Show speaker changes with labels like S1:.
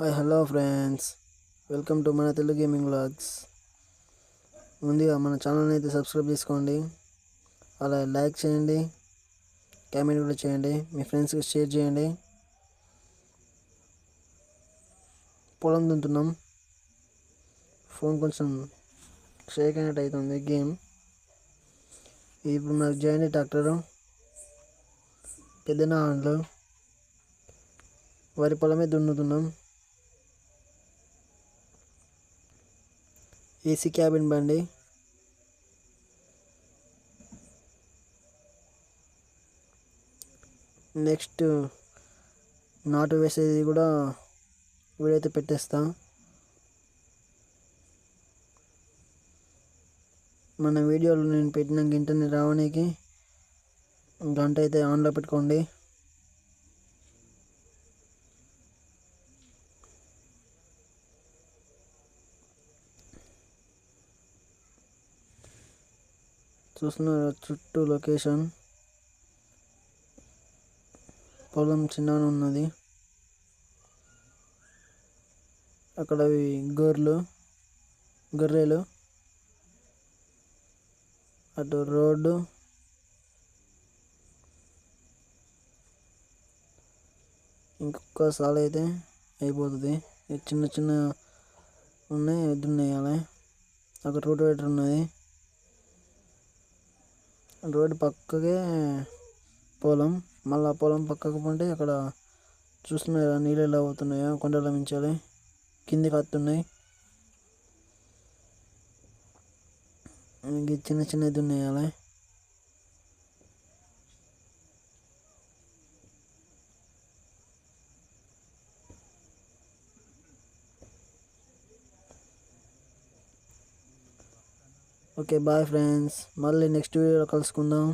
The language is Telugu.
S1: Hi hello friends. Welcome to మన తెలుగు గేమింగ్ వ్లాగ్స్. ముందుగా మన ఛానల్ని అయితే సబ్స్క్రైబ్ చేసుకోండి. అలా లైక్ చేయండి. కామెంట్ కూడా చేయండి. మీ ఫ్రెండ్స్కి షేర్ చేయండి. పొలం దుంతున్నాం ఫోన్ కొంచెం షేక్ అయినట్టు అవుతుంది గేమ్. ఇప్పుడు మనకు జాయిన్ ట్రాక్టరు పెద్ద నాన్లు వరి పొలమే దున్నుతున్నాం. ఏసీ క్యాబిన్ బండి. నెక్స్ట్ నాటు వేసేది కూడా వీడైతే పెట్టేస్తా. మన వీడియోలో నేను పెట్టిన ఇంటర్నెట్ రావడానికి గంట అయితే ఆన్లో పెట్టుకోండి. చూస్తున్నారు చుట్టూ లొకేషన్. పొలం చిన్నగా ఉన్నది. అక్కడ అవి గొర్రెలు గొర్రెలు. అటు రోడ్డు. ఇంకొక సాల అయితే అయిపోతుంది. చిన్న చిన్న ఉన్నాయి దున్నేయాలి అక్కడ రోడ్ వేటర్ ఉన్నది. రోడ్డు పక్కకే పొలం మళ్ళీ పొలం పక్కకు పోంటే అక్కడ చూస్తున్నారా నీళ్ళు ఎలా అవుతున్నాయో కొండల మించాలి కిందికి వస్తున్నాయి ఇంక చిన్న చిన్నది ఉన్నాయాలి ఓకే బాయ్ ఫ్రెండ్స్. మళ్ళీ నెక్స్ట్ వీడియోలో కలుసుకుందాం.